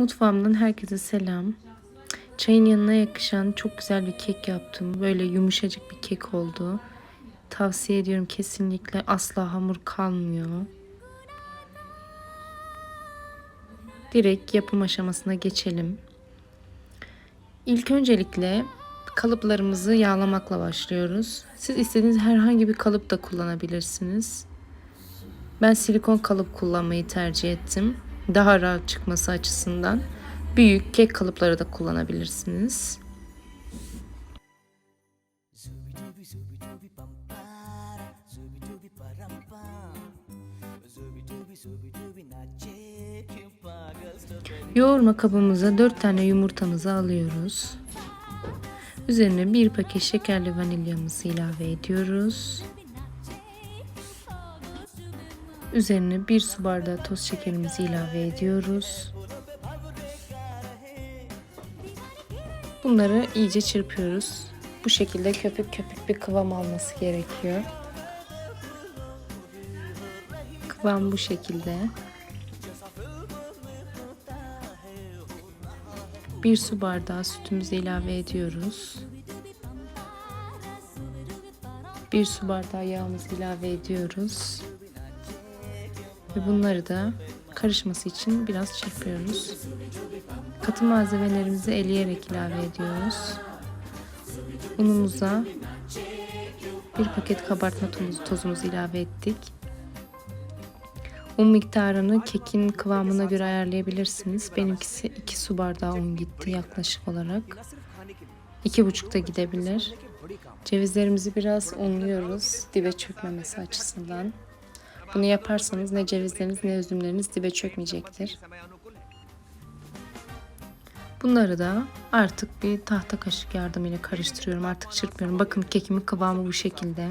Mutfağımdan herkese selam. Çayın yanına yakışan çok güzel bir kek yaptım. Böyle yumuşacık bir kek oldu. Tavsiye ediyorum kesinlikle. Asla hamur kalmıyor. Direkt yapım aşamasına geçelim. İlk öncelikle kalıplarımızı yağlamakla başlıyoruz. Siz istediğiniz herhangi bir kalıp da kullanabilirsiniz. Ben silikon kalıp kullanmayı tercih ettim. Daha rahat çıkması açısından. Büyük kek kalıpları da kullanabilirsiniz. Yoğurma kabımıza 4 tane yumurtamızı alıyoruz. Üzerine bir paket şekerli vanilyamızı ilave ediyoruz. Üzerine bir su bardağı toz şekerimizi ilave ediyoruz. Bunları iyice çırpıyoruz. Bu şekilde köpük köpük bir kıvam alması gerekiyor. Kıvam bu şekilde. Bir su bardağı sütümüzü ilave ediyoruz. Bir su bardağı yağımızı ilave ediyoruz. Ve bunları da karışması için biraz çırpıyoruz. Katı malzemelerimizi eleyerek ilave ediyoruz. Unumuza bir paket kabartma tozu, tozumuzu ilave ettik. Un miktarını kekin kıvamına göre ayarlayabilirsiniz. Benimkisi 2 su bardağı un gitti yaklaşık olarak. 2,5 da gidebilir. Cevizlerimizi biraz unluyoruz dibe çökmemesi açısından. Bunu yaparsanız ne cevizleriniz ne üzümleriniz dibe çökmeyecektir. Bunları da artık bir tahta kaşık yardımıyla karıştırıyorum. Artık çırpmıyorum. Bakın kekimin kıvamı bu şekilde.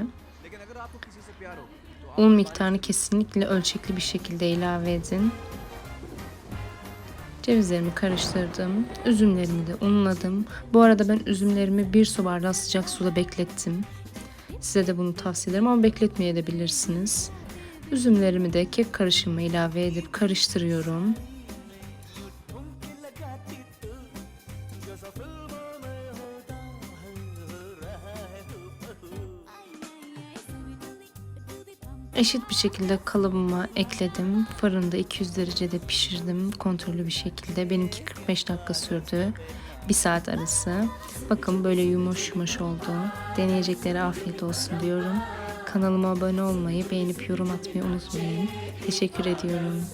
Un miktarını kesinlikle ölçekli bir şekilde ilave edin. Cevizlerimi karıştırdım. Üzümlerimi de unladım. Bu arada ben üzümlerimi bir su bardağı sıcak suda beklettim. Size de bunu tavsiye ederim ama bekletmeyebilirsiniz. Üzümlerimi de kek karışımı ilave edip karıştırıyorum. Eşit bir şekilde kalıbıma ekledim. Fırında 200 derecede pişirdim kontrollü bir şekilde. Benimki 45 dakika sürdü. Bir saat arası. Bakın böyle yumuş yumuş oldu. Deneyeceklere afiyet olsun diyorum. Kanalıma abone olmayı, beğenip yorum atmayı unutmayın. Teşekkür ediyorum.